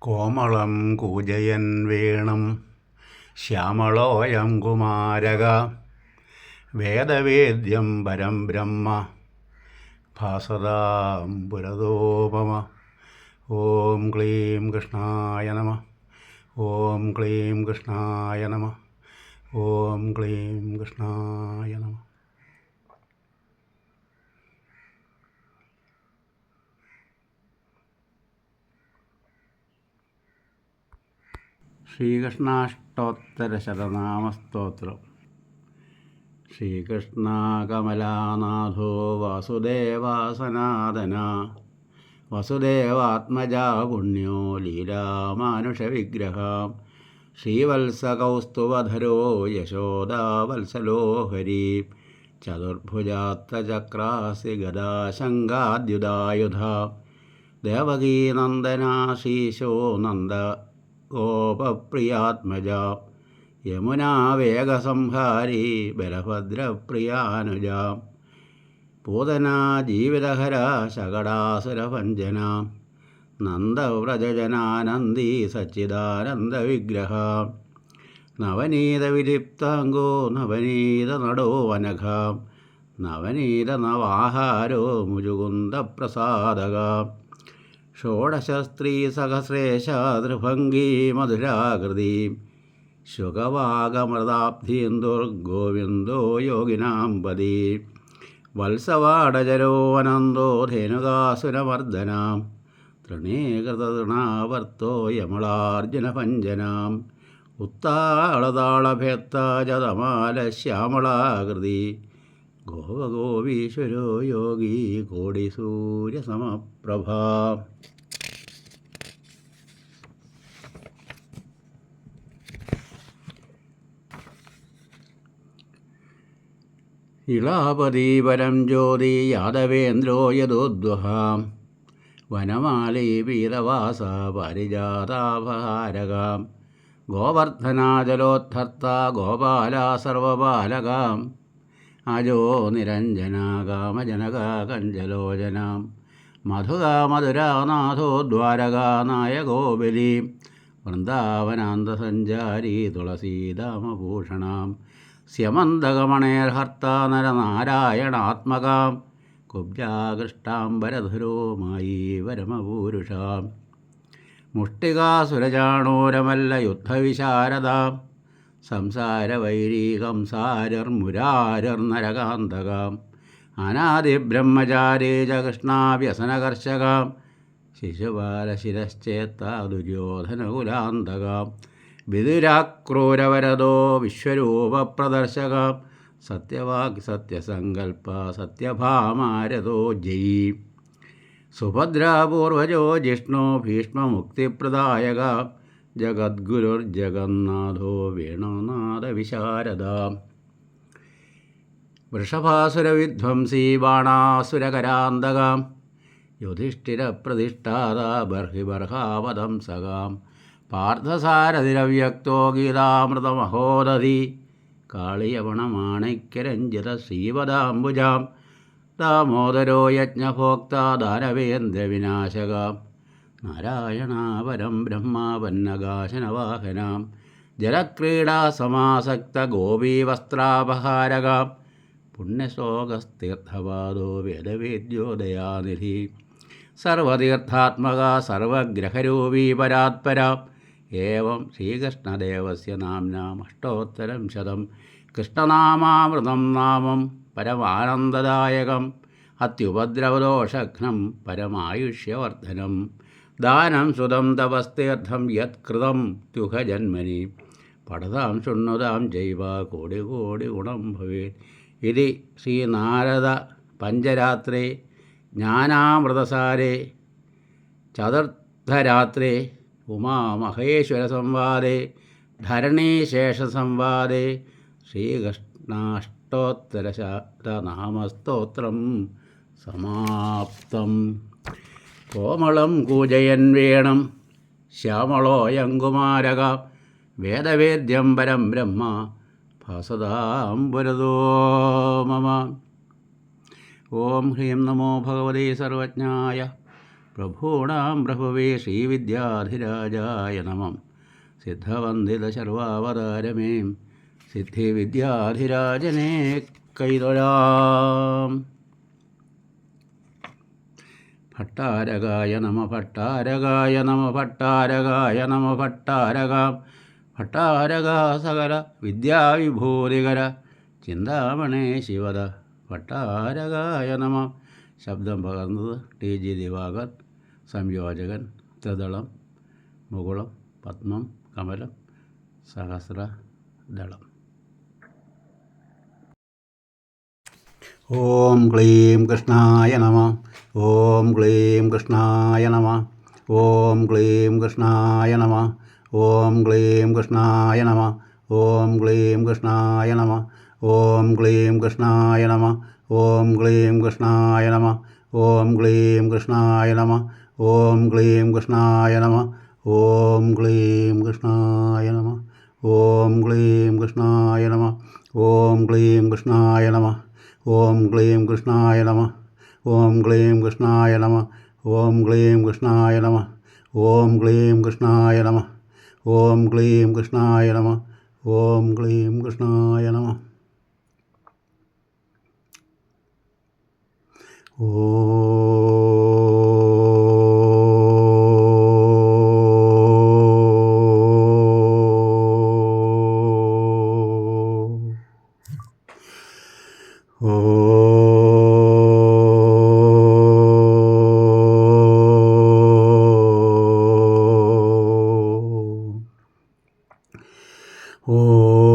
കോമളം കൂജയൻ വേണം. ശ്യാമളോയം കുമാരക. വേദവേദ്യം പരം ബ്രഹ്മ. ഭാസദാം പുരതോപമ ഓം ക്ലീം കൃഷ്ണായ നമ. ഓം ക്ലീം കൃഷ്ണായ നമ. ഓം ക്ലീം കൃഷ്ണായ നമ. ശ്രീകൃഷ്ണാഷ്ടോത്തരശതനാമസ്തോത്രം. ശ്രീകൃഷ്ണകമലാനാഥോ വാസുദേവാസനാദന വസുദേവാത്മജാ പുണ്യോ ലീലാമാനുഷവിഗ്രഹം. ശ്രീവത്സകൗസ്തുവധരോ യശോദാവത്സലോ ഹരി ചതുർഭുജാത്തചക്രാസി ഗദാശങ്കാദ്യുധായുധ ദേവകീനന്ദനാശീശോ നന്ദ. ഗോപപ്രിയാത്മജ. യമുനാവേഗസംഹാരി ബലഭദ്രപ്രിയാനുജ. പൂതന ജീവിതഹര ശകടാസുരഭഞ്ജന. നന്ദവ്രജനാനന്ദി സച്ചിദാനന്ദവിഗ്രഹ. നവനീത നടോ വനഘ നവനീതനവാഹാരോ മുജുകുന്ദപ്രസാദക ഷോഡശസ്ത്രീസഹസ്രേശാതൃഭംഗീ മധുരാകൃതി. ശുഗവാഗമൃതാബ്ധീന്ദുർഗോവിന്ദോ യോഗിനാം പതി. വത്സവാടജരോ അനന്തോ ധേനുകാസുരമർദ്ദനാം യമളാർജുനഭഞ്ജനാം. ഉത്താളതാളഭേത്താജതമാല ശ്യാമളാകൃതി. ഗോപഗോപീശ്വരോ യോഗി കോടിസൂര്യസമപ്രഭാ. ഇളാപതീപരം ജ്യോതി യാദവേന്ദ്രോ യദോദ്വഹാം. വനമാലീ പീതവാസ പരിജാതാപഹാരകാം. ഗോവർദ്ധനാജലോദ്ധർത്ത ഗോപാല സർവപാലകാം. അജോ നിരഞ്ജനാകാമജനകാ മധുരാമധുരാനാഥോ ദ്വാരകാനായകോ ബലി വൃന്ദാവനാന്തസഞ്ചാരി തുളസീതാമഭൂഷണാം സ്യമന്തകമണേർഹർത്ത നരനാരായണാത്മകാം. കുബ്ജാകൃഷ്ടാംബരധുരോമായി വരമപൂരുഷാം. മുഷ്ടികാസുരജാണോരമല്ല യുദ്ധവിശാരദാം. സംസാരവൈരീകംസാരർമുരാരർനരകാന്തകാം അനാദിബ്രഹ്മചാരേ ച കൃഷ്ണാവ്യസനകർഷകാം. ശിശുപാലശിരശ്ചേത്ത ദുര്യോധനകുലാന്തകാം. വിതുരാക്രൂരവരതോ വിശ്വരൂപപ്രദർശകാം. സത്യവാക് സത്യസങ്കൽപ്പ സത്യഭാമാരതോ ജയി. സുഭദ്രാപൂർവജോ ജിഷ്ണു ഭീഷ്മമുക്തിപ്രദായക ജഗദ്ഗുരുർജഗന്നാഥോ വേണുനാഥവിശാരദ. വൃഷഭാസുരവിധ്വംസീ ബാണാസുരകരാന്തകാം യുധിഷ്ഠിരപ്രതിഷ്ഠാത ബർഹിബർഹാവദംസകാം പാർത്ഥസാരതിരവ്യക്തോ ഗീതാമൃതമഹോദധി. കാളിയവണമാണിക്യരഞ്ജിത ശ്രീവദാംബുജാം ദാമോദരോ യജ്ഞഭോക്ത ദാനവേന്ദ്രവിനാശകാം നാരായണാപരം ബ്രഹ്മാവന്നകാശനവാഹനാം ജലക്രീഡാസമാസക്തഗോപീവസ്ത്രാപഹാരകാം പുണ്യശോകസ്തീർത്ഥവാദോ വേദവേദ്യോദയാനിധി. സർവതീർത്ഥാത്മക സർവഗ്രഹരൂപീ പരാത്പരാം. ഏവം ശ്രീകൃഷ്ണദേവസ്യ നാംനാമഷ്ടോത്തരം ശതം. കൃഷ്ണനാമാമൃതം നാമം പരമാനന്ദദായകം. അത്യുപദ്രവദോഷഘ്നം പരമായുഷ്യവർദ്ധനം ദാനം സുതം തപസ്തീർത്ഥം യത്കൃതം ത്യുഹജന്മനി പഠതാം ശുണ്ണുതാം ജൈവ കോടി കോടി ഗുണം ഭവേ ഇത് ശ്രീനാരദ പഞ്ചരാത്രേ ജ്ഞാനാമൃതസാരേ ചതുർത്ഥരാത്രേ ഉമാമഹേശ്വരസംവാദേ ധരണീശേഷസംവാദേ. ശ്രീകൃഷ്ണാഷ്ടോത്തരശാതനാമസ്തോത്രം സമാപ്തം. കോമളം കൂജയൻ വേണം. ശ്യാമളോയങ്കുമാരക വേദവേദ്യം പരം ബ്രഹ്മ ഭാസതാം പുരതോ മമ. ഓം ഹ്രീം നമോ ഭഗവതേ സർവജ്ഞായ പ്രഭൂണാം പ്രഭവേ ശ്രീവിദ്യാധിരാജായ നമം. സിദ്ധവന്ദിതശർവാവതാരമേ സിദ്ധിവിദ്യാധിരാജനെ കൈതൊഴാം. ഭട്ടാരകായ നമ ഭട്ടാരകായ നമ ഭട്ടാരകായ നമ ഭട്ടാരകാം. ഭട്ടാരകാ സകല വിദ്യാവിഭൂതികര ചിന്താമണേ ശിവദ ഭട്ടാരകായ നമ. ശബ്ദം പകർന്നത് ടി ജി ദിവാകർ സംയോജകൻ ത്രിദളം മുകുളം പത്മം കമലം സഹസ്രദളം. ഓം ക്ലീം കൃഷ്ണായ നമ ഓം ക്ലീം കൃഷ്ണായ നമ ഓം ക്ലീം കൃഷ്ണായ നമ ഓം ക്ലീം കൃഷ്ണായ നമ ഓം ക്ലീം കൃഷ്ണായ നമ ഓം ക്ലീം കൃഷ്ണായ നമ ഓം ക്ലീം കൃഷ്ണായ നമ ഓം ക്ലീം കൃഷ്ണായ നമ ഓം ക്ലീം കൃഷ്ണായ നമ ഓം ക്ലീം കൃഷ്ണായ നമ ഓം ക്ലീം കൃഷ്ണായ നമ ഓം ക്ലീം കൃഷ്ണായ നമ ॐ क्लीं कृष्णाय नमः। ॐ क्लीं कृष्णाय नमः। ॐ क्लीं कृष्णाय नमः। ॐ क्लीं कृष्णाय नमः। ॐ क्लीं कृष्णाय नमः। ॐ क्लीं कृष्णाय नमः। ॐ Oh. Oh.